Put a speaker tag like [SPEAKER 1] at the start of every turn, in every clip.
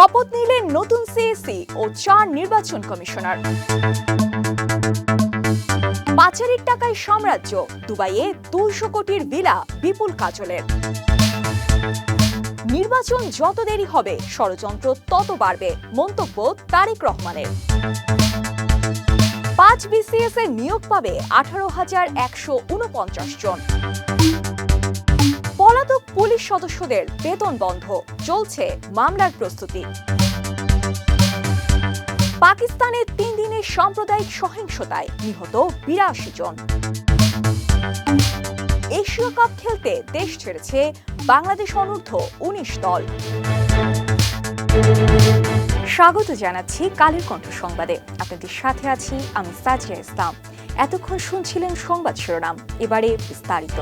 [SPEAKER 1] শপথ নিলেন নতুন সিএসি ও চার নির্বাচন কমিশনার। পাচারের টাকায় সাম্রাজ্য, দুবাইয়ে দুইশো কোটির বিলা বিপুল কাজলের। নির্বাচন যত দেরি হবে, ষড়যন্ত্র তত বাড়বে, মন্তব্য তারেক রহমানের। পাঁচ বিসিএস এর নিয়োগ পাবে আঠারো হাজার একশো উনপঞ্চাশ জন। পলাতক পুলিশ সদস্যদের বেতন বন্ধ। চলছে মামলার প্রস্তুতি। পাকিস্তানে তিন দিনের সাম্প্রদায়িক সহিংসতায় নিহত বিরাশি জন। এশীয় কাপ খেলতে দেশ ছেড়েছে বাংলাদেশ অনূর্ধ্ব উনিশ দল। স্বাগত জানাচ্ছি কালের কণ্ঠ সংবাদে। আপনাদের সাথে আছি আমি সাজিয়া ইসলাম। এতক্ষণ শুনছিলেন সংবাদ শিরোনাম। এবারে বিস্তারিত।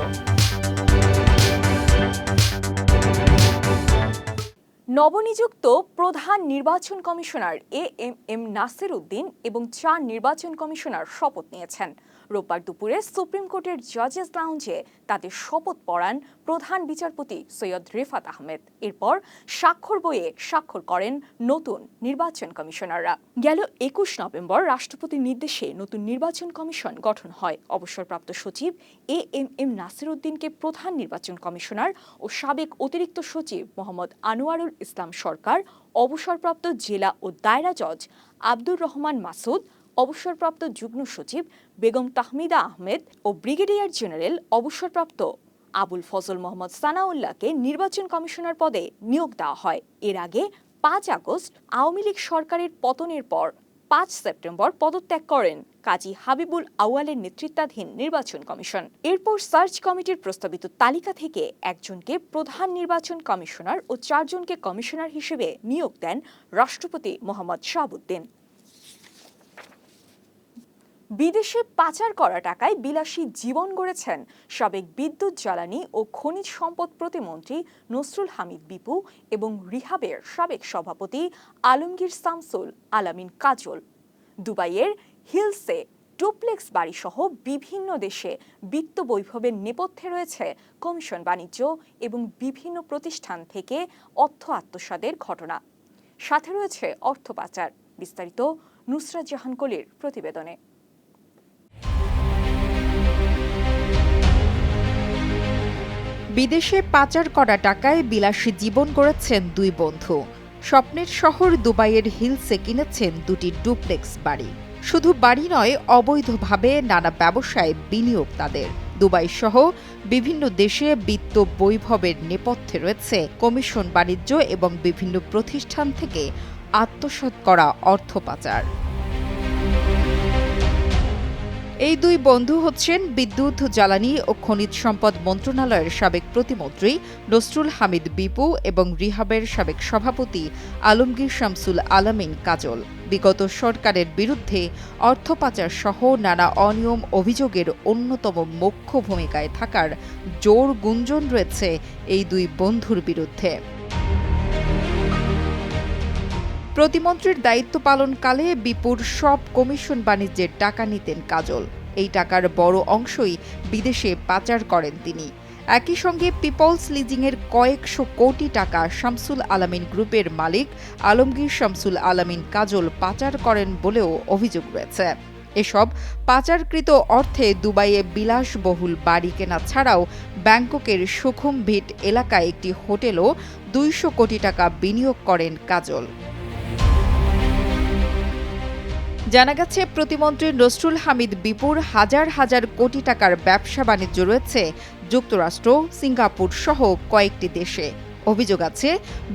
[SPEAKER 1] নবনিযুক্ত প্রধান নির্বাচন commissioner A M M Nasir Uddin এবং চার নির্বাচন কমিশনার শপথ নিয়েছেন। রোববার দুপুরে সুপ্রিম কোর্টের জাজেস লাউঞ্জে তাদের শপথ পড়ান প্রধান বিচারপতি সৈয়দ রেফাত আহমেদ। এরপর স্বাক্ষর বইয়ে স্বাক্ষর করেন নতুন নির্বাচন কমিশনাররা। গেল একুশ নভেম্বর রাষ্ট্রপতির নির্দেশে নতুন নির্বাচন কমিশন গঠন হয়। অবসরপ্রাপ্ত সচিব এ এম এম নাসির উদ্দিনকে প্রধান নির্বাচন কমিশনার ও সাবেক অতিরিক্ত সচিব মোহাম্মদ আনোয়ারুল ইসলাম সরকার, অবসরপ্রাপ্ত জেলা ও দায়রা জজ আব্দুর রহমান মাসুদ অবসরপ্রাপ্ত যুগ্ম সচিব বেগম তাহমিদা আহমেদ ও ব্রিগেডিয়ার জেনারেল অবসরপ্রাপ্ত আবুল ফজল মোহাম্মদ সানাউল্লাহকে নির্বাচন কমিশনার পদে নিয়োগ দেওয়া হয়। এর আগে পাঁচ আগস্ট আওয়ামী লীগ সরকারের পতনের পর পাঁচ সেপ্টেম্বর পদত্যাগ করেন কাজী হাবিবুল আউয়ালের নেতৃত্বাধীন নির্বাচন কমিশন। এরপর সার্চ কমিটির প্রস্তাবিত তালিকা থেকে একজনকে প্রধান নির্বাচন কমিশনার ও চারজনকে কমিশনার হিসেবে নিয়োগ দেন রাষ্ট্রপতি মোহাম্মদ শাহাবুদ্দিন। বিদেশে পাচার করা টাকায় বিলাসী জীবন গড়েছেন সাবেক বিদ্যুৎ জ্বালানি ও খনিজ সম্পদ প্রতিমন্ত্রী নসরুল হামিদ বিপু এবং রিহাবের সাবেক সভাপতি আলমগীর শামসুল আলামিন কাজল। দুবাইয়ের হিলসে ডুপ্লেক্স বাড়িসহ বিভিন্ন দেশে বিত্ত বৈভবের নেপথ্যে রয়েছে কমিশন বাণিজ্য এবং বিভিন্ন প্রতিষ্ঠান থেকে অর্থ আত্মসাদের ঘটনা। সাথে রয়েছে অর্থ পাচার। বিস্তারিত নুসরাত জাহান কলির প্রতিবেদনে।
[SPEAKER 2] বিদেশে পাচার করা টাকায় বিলাসী জীবন গড়েছেন দুই বন্ধু। স্বপ্নের শহর দুবাইয়ের হিলসে কিনেছেন দুটি ডুপ্লেক্স বাড়ি। শুধু বাড়ি নয়, অবৈধভাবে নানা ব্যবসায় বিনিয়োগ তাদের। দুবাই সহ বিভিন্ন দেশে বিত্ত বৈভবের নেপথ্যে রয়েছে কমিশন বাণিজ্য এবং বিভিন্ন প্রতিষ্ঠান থেকে আত্মসাৎ করা অর্থ পাচার। এই দুই বন্ধু হচ্ছেন বিদ্যুৎ, জ্বালানি ও খনিজ সম্পদ মন্ত্রণালয়ের সাবেক প্রতিমন্ত্রী নসরুল হামিদ বিপু এবং রিহাবের সাবেক সভাপতি আলমগীর শামসুল আলামিন কাজল। বিগত সরকারের বিরুদ্ধে অর্থ পাচার সহ নানা অনিয়ম অভিযোগের অন্যতম মুখ্য ভূমিকায় থাকার জোর গুঞ্জন রয়েছে এই দুই বন্ধুর বিরুদ্ধে। প্রতিমন্ত্রীর দায়িত্ব পালনকালে বিপুর সব কমিশন বাণিজ্যের টাকা নিতেন কাজল। এই টাকার বড় অংশই বিদেশে পাচার করেন তিনি। একই সঙ্গে পিপলস লিজিংয়ের কয়েকশো কোটি টাকা শামসুল আলামিন গ্রুপের মালিক আলমগীর শামসুল আলামিন কাজল পাচার করেন বলেও অভিযোগ রয়েছে। এসব পাচারকৃত অর্থে দুবাইয়ে বিলাসবহুল বাড়ি কেনা ছাড়াও ব্যাংককের সুখুমভিট এলাকায় একটি হোটেলও দুইশো কোটি টাকা বিনিয়োগ করেন কাজল। জানা গেছে, প্রতিমন্ত্রী নসরুল হামিদ বিপুর হাজার হাজার কোটি টাকার ব্যবসা বাণিজ্য রয়েছে যুক্তরাষ্ট্র, সিঙ্গাপুর সহ কয়েকটি দেশে। অভিযোগ আছে,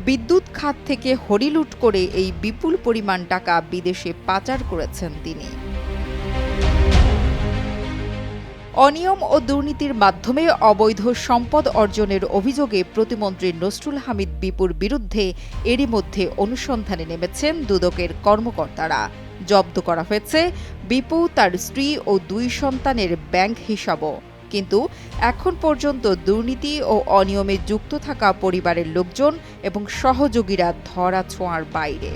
[SPEAKER 2] বিদ্যুৎ খাত থেকে হরিলুট করে এই বিপুল পরিমাণ টাকা বিদেশে পাচার করেছেন তিনি। অনিয়ম ও দুর্নীতির মাধ্যমে অবৈধ সম্পদ অর্জনের অভিযোগে প্রতিমন্ত্রী নসরুল হামিদ বিপুর বিরুদ্ধে এরই মধ্যে অনুসন্ধানে নেমেছেন দুদকের কর্মকর্তারা। জব্দ করা হয়েছে। বিপু তার স্ত্রী ও দুই সন্তানের ব্যাংক হিসাবও। কিন্তু এখন পর্যন্ত দুর্নীতি ও অনিয়মে যুক্ত থাকা পরিবারের লোকজন এবং সহযোগীরা ধরা ছোঁয়ার বাইরে।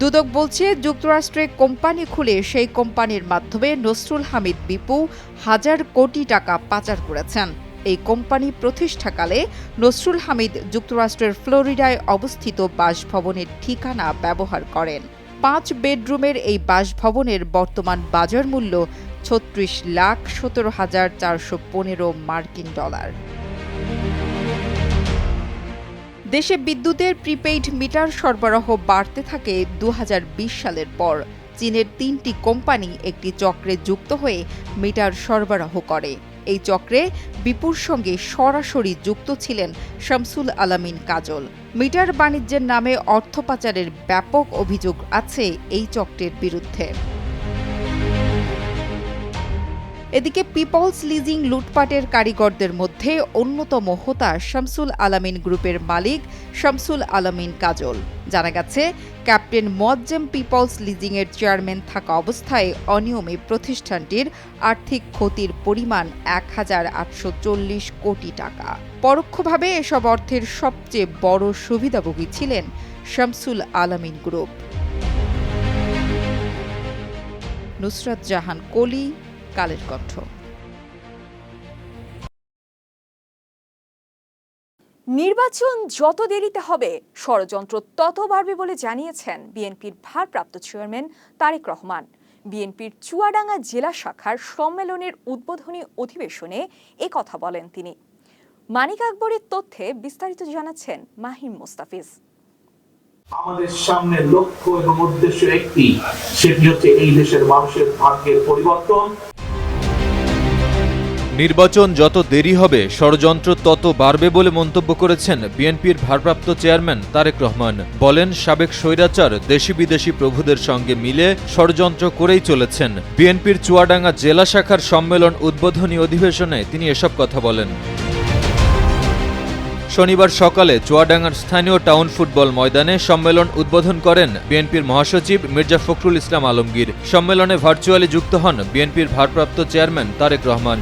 [SPEAKER 2] দুদক বলছে, যুক্তরাষ্ট্রে কোম্পানি খুলে সেই কোম্পানির মাধ্যমে নসরুল হামিদ বিপু হাজার কোটি টাকা পাচার করেছেন। এই কোম্পানি প্রতিষ্ঠাকালে নসরুল হামিদ যুক্তরাষ্ট্রের ফ্লোরিডায় অবস্থিত বাসভবনের ঠিকানা ব্যবহার করেন। পাঁচ বেডরুমের এই বাসভবনের বর্তমান বাজার মূল্য ছত্রিশ লাখ সতেরো হাজার চারশো পনেরো মার্কিন ডলার। দেশে বিদ্যুতের প্রিপেইড মিটার সরবরাহ বাড়তে থাকে দু হাজার বিশ সালের পর। চীনের তিনটি কোম্পানি একটি চক্রে যুক্ত হয়ে মিটার সরবরাহ করে। এই চক্রে বিপুর সঙ্গে সরাসরি যুক্ত ছিলেন শামসুল আলামিন কাজল। মিটার বাণিজ্যের নামে অর্থ পাচারের ব্যাপক অভিযোগ আছে এই চক্রের বিরুদ্ধে। এদিকে পিপলস লিজিং লুটপাটের কারিগরদের মধ্যে অন্যতম হোতা শামসুল আলামিন গ্রুপের মালিক শামসুল আলামিন কাজল। জানা গেছে, ক্যাপ্টেন মোয়াজ্জেম পিপলস লিজিংয়ের চেয়ারম্যান থাকা অবস্থায় অনিয়মে প্রতিষ্ঠানটির আর্থিক ক্ষতির পরিমাণ এক হাজার আটশো চল্লিশ কোটি টাকা। পরোক্ষভাবে এসব অর্থের সবচেয়ে বড় সুবিধাভোগী ছিলেন শামসুল আলামিন গ্রুপ। নুসরাত জাহান, কলি, কালের কণ্ঠ।
[SPEAKER 1] নির্বাচন যত দেরিতে হবে, ষড়যন্ত্র তত বাড়বে বলে জানিয়েছেন বিএনপির ভারপ্রাপ্ত চেয়ারম্যান তারেক রহমান। বিএনপির চুয়াডাঙ্গা জেলা শাখার সম্মেলনের উদ্বোধনী অধিবেশনে এ কথা বলেন তিনি। মানিক আকবরের তথ্যে বিস্তারিত জানাচ্ছেন মাহিম মোস্তাফিজ।
[SPEAKER 3] আমাদের সামনে লক্ষ্য এবং উদ্দেশ্য একটি, সেটি হচ্ছে এই দেশের মানুষের ভাগ্যের পরিবর্তন।
[SPEAKER 4] নির্বাচন যত দেরি হবে, ষড়যন্ত্র তত বাড়বে বলে মন্তব্য করেছেন বিএনপির ভারপ্রাপ্ত চেয়ারম্যান তারেক রহমান। বলেন, সাবেক স্বৈরাচার দেশি বিদেশি প্রভুদের সঙ্গে মিলে ষড়যন্ত্র করেই চলেছেন। বিএনপির চুয়াডাঙ্গা জেলা শাখার সম্মেলন উদ্বোধনী অধিবেশনে তিনি এসব কথা বলেন। শনিবার সকালে চুয়াডাঙ্গার স্থানীয় টাউন ফুটবল ময়দানে সম্মেলন উদ্বোধন করেন বিএনপির মহাসচিব মির্জা ফখরুল ইসলাম আলমগীর। সম্মেলনে ভার্চুয়ালি যুক্ত হন বিএনপির ভারপ্রাপ্ত চেয়ারম্যান তারেক রহমান।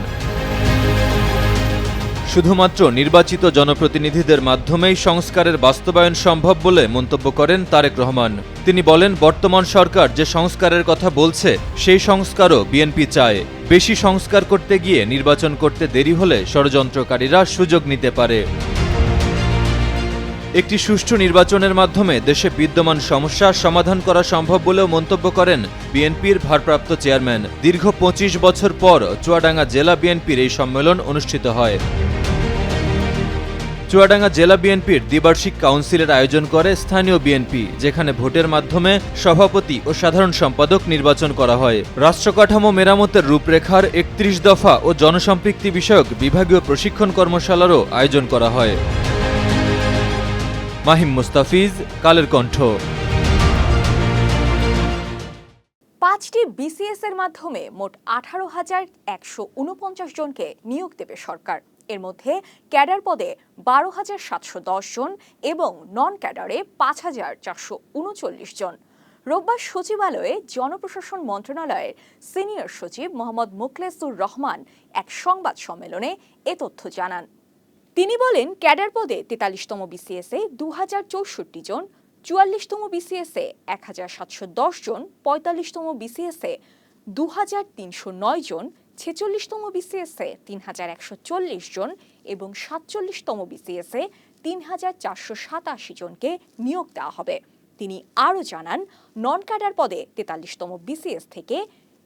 [SPEAKER 4] শুধুমাত্র নির্বাচিত জনপ্রতিনিধিদের মাধ্যমেই সংস্কারের বাস্তবায়ন সম্ভব বলে মন্তব্য করেন তারেক রহমান। তিনি বলেন, বর্তমান সরকার যে সংস্কারের কথা বলছে, সেই সংস্কারও বিএনপি চায়। বেশি সংস্কার করতে গিয়ে নির্বাচন করতে দেরি হলে ষড়যন্ত্রকারীরা সুযোগ নিতে পারে। একটি সুষ্ঠু নির্বাচনের মাধ্যমে দেশে বিদ্যমান সমস্যা সমাধান করা সম্ভব বলেও মন্তব্য করেন বিএনপির ভারপ্রাপ্ত চেয়ারম্যান। দীর্ঘ পঁচিশ বছর পর চুয়াডাঙ্গা জেলা বিএনপির এই সম্মেলন অনুষ্ঠিত হয়। চুয়াডাঙ্গা জেলা বিএনপির দ্বিবার্ষিক কাউন্সিলের আয়োজন করে স্থানীয় বিএনপি, যেখানে ভোটের মাধ্যমে সভাপতি ও সাধারণ সম্পাদক নির্বাচন করা হয়। রাষ্ট্রকাঠামো মেরামতের রূপরেখার একত্রিশ দফা ও জনসম্পৃক্তি বিষয়ক বিভাগীয় প্রশিক্ষণ কর্মশালারও আয়োজন করা হয়। মাহিম মুস্তাফিজ, কালের কণ্ঠ।
[SPEAKER 1] পাঁচটি বিসিএস এর মাধ্যমে মোট আঠারো হাজার একশো উনপঞ্চাশ জনকে নিয়োগ দেবে সরকার। এর মধ্যে ক্যাডার পদে বারো হাজার সাতশো দশ জন এবং নন ক্যাডারে পাঁচ হাজার চারশো উনচল্লিশ জন। রোববার সচিবালয়ে জনপ্রশাসন মন্ত্রণালয়ের সিনিয়র সচিব মোহাম্মদ মুখলেসুর রহমান এক সংবাদ সম্মেলনে এ তথ্য জানান। তিনি বলেন, ক্যাডার পদে তেতাল্লিশতম বিসিএসে দু হাজার চৌষট্টি জন, চুয়াল্লিশতম বিসিএসে এক হাজার সাতশো দশ জন, পঁয়তাল্লিশতম বিসিএসে দু হাজার তিনশো নয় জন ছেচল্লিশতম বিসিএসে তিন হাজার একশো চল্লিশ জন এবং সাতচল্লিশতম বিসিএসে তিন হাজার চারশো সাতাশি জনকে নিয়োগ দেওয়া হবে। তিনি আরও জানান নন ক্যাডার পদে তেতাল্লিশতম বিসিএস থেকে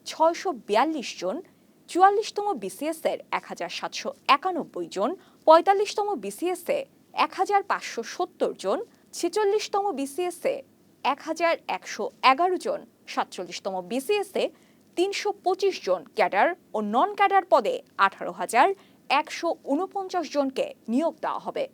[SPEAKER 1] ছয়শো বিয়াল্লিশ জন, চুয়াল্লিশতম বিসিএসের এক হাজার সাতশো একানব্বই জন, পঁয়তাল্লিশতম বিসিএসে এক হাজার পাঁচশো সত্তর জন, ছেচল্লিশতম বিসিএসে এক হাজার একশো এগারো জন, সাতচল্লিশতম বিসিএসে তিনশো পঁচিশ জন ক্যাডার ও নন ক্যাডার পদে আঠারো হাজার একশো উনপঞ্চাশ জনকে নিয়োগ দেওয়া হবে।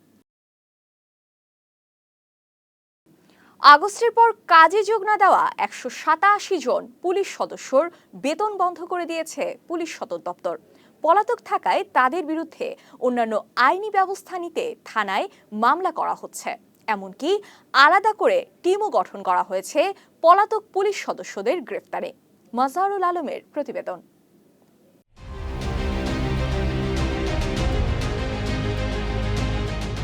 [SPEAKER 1] আগস্টের পর কাজে যোগ না দেওয়া একশো সাতাশি জন পুলিশ সদস্যর বেতন বন্ধ করে দিয়েছে পুলিশ সদর দপ্তর। পলাতক থাকায় তাদের বিরুদ্ধে অন্যান্য আইনি ব্যবস্থা নিতে থানায় মামলা করা হচ্ছে। এমনকি আলাদা করে টিমও গঠন করা হয়েছে পলাতক পুলিশ সদস্যদের গ্রেফতারে। মজাহরুল আলমের প্রতিবেদন।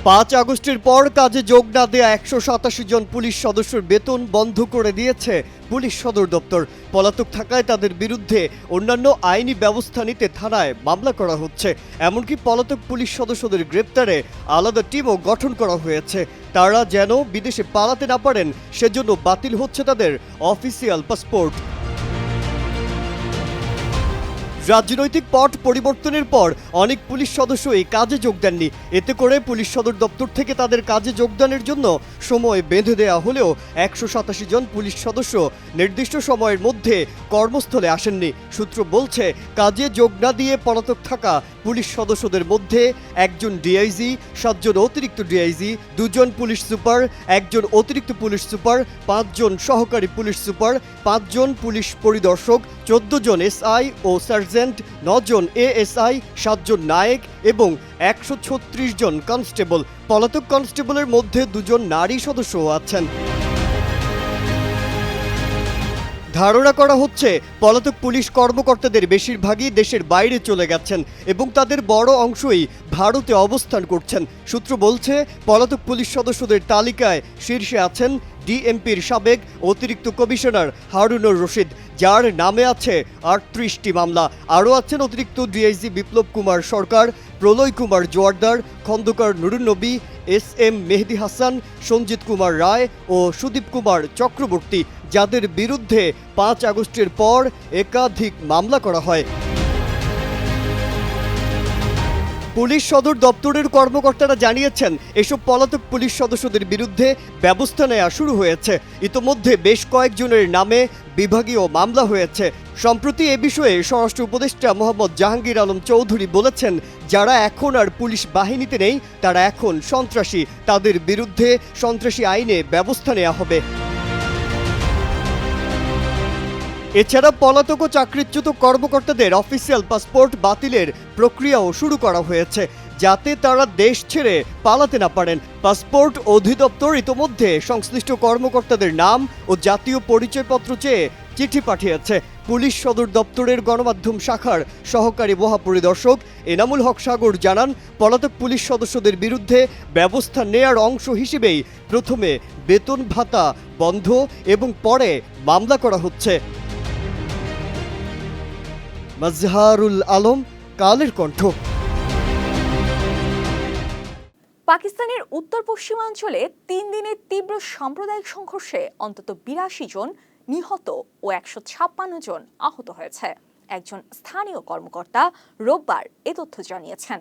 [SPEAKER 5] পাঁচ আগস্টের পর কাজে যোগ না দেয়া একশো সাতাশি জন পুলিশ সদস্যের বেতন বন্ধ করে দিয়েছে পুলিশ সদর দপ্তর। পলাতক থাকায় তাদের বিরুদ্ধে অন্যান্য আইনি ব্যবস্থা নিতে থানায় মামলা করা হচ্ছে। এমনকি পলাতক পুলিশ সদস্যদের গ্রেপ্তারে আলাদা টিমও গঠন করা হয়েছে। তারা যেন বিদেশে পালাতে না পারেন, সেজন্য বাতিল হচ্ছে তাদের অফিসিয়াল পাসপোর্ট। রাজনৈতিক পট পরিবর্তনের পর অনেক পুলিশ সদস্য এই কাজে যোগ দেননি। এতে করে পুলিশ সদর দপ্তর থেকে তাদের কাজে যোগদানের জন্য সময় বেঁধে দেওয়া হলেও একশো সাতাশি জন পুলিশ সদস্য নির্দিষ্ট সময়ের মধ্যে কর্মস্থলে আসেননি। সূত্র বলছে, কাজে যোগ না দিয়ে পলাতক থাকা পুলিশ সদস্যদের মধ্যে একজন ডিআইজি, সাতজন অতিরিক্ত ডিআইজি, দুজন পুলিশ সুপার, একজন অতিরিক্ত পুলিশ সুপার, পাঁচজন সহকারী পুলিশ সুপার, পাঁচজন পুলিশ পরিদর্শক, চোদ্দ জন এসআই ও সার্জেন্ট নজন এএসআই, সাতজন নায়েক এবং একশো ছত্রিশ জন কনস্টেবল। পলাতক কনস্টেবলের মধ্যে দুজন নারী সদস্যও আছেন। ধারণা করা হচ্ছে, পলাতক পুলিশ কর্মকর্তাদের বেশিরভাগই দেশের বাইরে চলে গেছেন এবং তাদের বড় অংশই ভারতে অবস্থান করছেন। সূত্র বলছে, পলাতক পুলিশ সদস্যদের তালিকায় শীর্ষে আছেন ডিএমপির সাবেক অতিরিক্ত কমিশনার হারুনুর রশিদ। যার নামে আছে আটত্রিশটি মামলা। আরও আছেন অতিরিক্ত DIG Biplob Kumar Sarkar, Proloy Kumar Joardar, Khondokar Nurunnabi S M Mehedi Hasan, Sanjit Kumar Roy ও সুদীপ কুমার চক্রবর্তী, যাদের বিরুদ্ধে পাঁচ আগস্টের পর একাধিক মামলা করা হয়। পুলিশ সদর দপ্তরের কর্মকর্তারা জানিয়েছেন, এসব পলাতক পুলিশ সদস্যদের বিরুদ্ধে ব্যবস্থা নেওয়া শুরু হয়েছে। ইতোমধ্যে বেশ কয়েকজনের নামে বিভাগীয় মামলা হয়েছে। সম্প্রতি এ বিষয়ে স্বরাষ্ট্র উপদেষ্টা মোহাম্মদ জাহাঙ্গীর আলম চৌধুরী বলেছেন, যারা এখন আর পুলিশ বাহিনীতে নেই, তারা এখন সন্ত্রাসী। তাদের বিরুদ্ধে সন্ত্রাসী আইনে ব্যবস্থা নেওয়া হবে। এছাড়া পলাতক ও চাকরিচ্যুত কর্মকর্তাদের অফিসিয়াল পাসপোর্ট বাতিলের প্রক্রিয়াও শুরু করা হয়েছে। যাতে তারা দেশ ছেড়ে পালাতে না পারেন। পাসপোর্ট অধিদপ্তর ইতোমধ্যে সংশ্লিষ্ট কর্মকর্তাদের নাম ও জাতীয় পরিচয়পত্র চেয়ে চিঠি পাঠিয়েছে। পুলিশ সদর দপ্তরের গণমাধ্যম শাখার সহকারী মহাপরিদর্শক এনামুল হক সাগর জানান, পলাতক পুলিশ সদস্যদের বিরুদ্ধে ব্যবস্থা নেয়ার অংশ হিসেবেই প্রথমে বেতন ভাতা বন্ধ এবং পরে মামলা করা হচ্ছে। মাজহারুল আলম, কালের কণ্ঠ।
[SPEAKER 1] পাকিস্তানের উত্তর পশ্চিমাঞ্চলে তিন দিনের তীব্র সাম্প্রদায়িক সংঘর্ষে অন্তত বিরাশি জন নিহত ও একশো ছাপ্পান্ন জন আহত হয়েছে। একজন স্থানীয় কর্মকর্তা রোববার এ তথ্য জানিয়েছেন।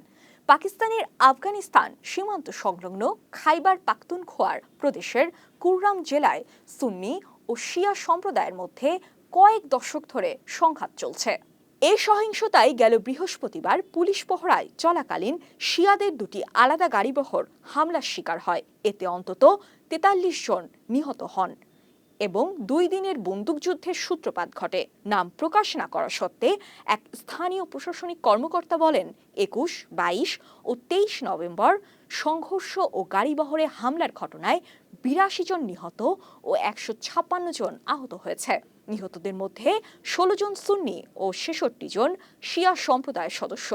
[SPEAKER 1] পাকিস্তানের আফগানিস্তান সীমান্ত সংলগ্ন খাইবার পাখতুনখোয়ার প্রদেশের কুররাম জেলায় সুন্নি ও শিয়া সম্প্রদায়ের মধ্যে কয়েক দশক ধরে সংঘাত চলছে। এই সহিংসতায় গেল বৃহস্পতিবার পুলিশ পহরায় চলাকালীন শিয়াদের দুটি আলাদা গাড়িবহর হামলার শিকার হয়। এতে অন্তত তেতাল্লিশ জন নিহত হন। এবং দুই দিনের বন্দুকযুদ্ধের সূত্রপাত ঘটে। নাম প্রকাশ না করা সত্ত্বে এক স্থানীয় প্রশাসনিক কর্মকর্তা বলেন, একুশ, বাইশ ও তেইশ নভেম্বর সংঘর্ষ ও গাড়িবহরে হামলার ঘটনায় বিরাশি জন নিহত ও একশো ছাপ্পান্ন জন আহত হয়েছে। নিহতদের মধ্যে ষোলো জন সুন্নি ও ছেষট্টি জন শিয়া সম্প্রদায়ের সদস্য।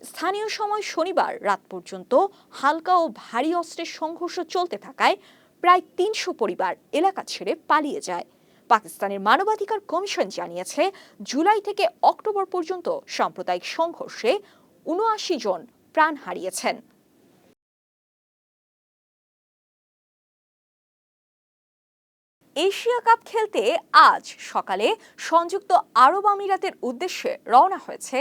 [SPEAKER 1] স্থানীয় সময় শনিবার রাত পর্যন্ত হালকা ও ভারী অস্ত্রের সংঘর্ষ চলতে থাকায় প্রায় তিনশো পরিবার এলাকা ছেড়ে পালিয়ে যায়। পাকিস্তানের মানবাধিকার কমিশন জানিয়েছে, জুলাই থেকে অক্টোবর পর্যন্ত সাম্প্রদায়িক সংঘর্ষে উনআশি জন প্রাণ হারিয়েছেন। এশিয়া কাপ খেলতে আজ সকালে সংযুক্ত আরব আমিরাতের উদ্দেশ্যে রওনা হয়েছে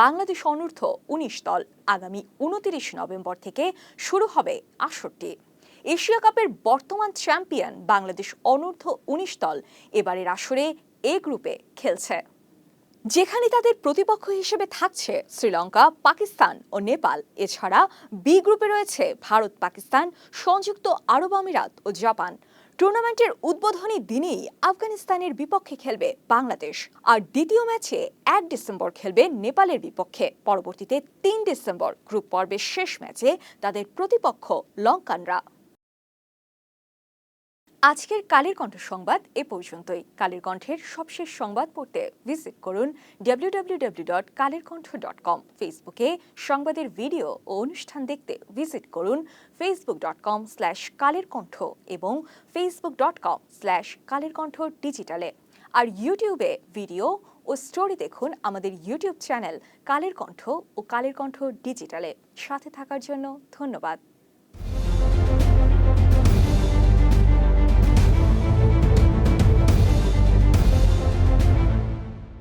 [SPEAKER 1] বাংলাদেশ অনূর্ধ্ব উনিশ দল। আগামী উনতিরিশ নভেম্বর থেকে শুরু হবে আসরটি। এশিয়া কাপের বর্তমান চ্যাম্পিয়ন বাংলাদেশ অনূর্ধ্ব উনিশ দল এবারের আসরে এ গ্রুপে খেলছে। যেখানে তাদের প্রতিপক্ষ হিসেবে থাকছে শ্রীলঙ্কা, পাকিস্তান ও নেপাল। এছাড়া বি গ্রুপে রয়েছে ভারত, পাকিস্তান, সংযুক্ত আরব আমিরাত ও জাপান। টুর্নামেন্টের উদ্বোধনী দিনেই আফগানিস্তানের বিপক্ষে খেলবে বাংলাদেশ। আর দ্বিতীয় ম্যাচে এক ডিসেম্বর খেলবে নেপালের বিপক্ষে। পরবর্তীতে তিন ডিসেম্বর গ্রুপ পর্বের শেষ ম্যাচে তাদের প্রতিপক্ষ লঙ্কানরা। আজকের কালের কণ্ঠ সংবাদ এ পর্যন্তই। কালের কণ্ঠের সবশেষ সংবাদ পড়তে ভিজিট করুন W W W dot Kaler Kantho dot com ফেসবুকে সংবাদের ভিডিও ও অনুষ্ঠান দেখতে ভিজিট করুন Facebook dot com slash Kaler Kantho এবং Facebook dot com slash Kaler Kantho ডিজিটালে আর ইউটিউবে ভিডিও ও স্টোরি দেখুন আমাদের ইউটিউব চ্যানেল কালের কণ্ঠ ও কালের কণ্ঠ ডিজিটালে সাথে থাকার জন্য ধন্যবাদ।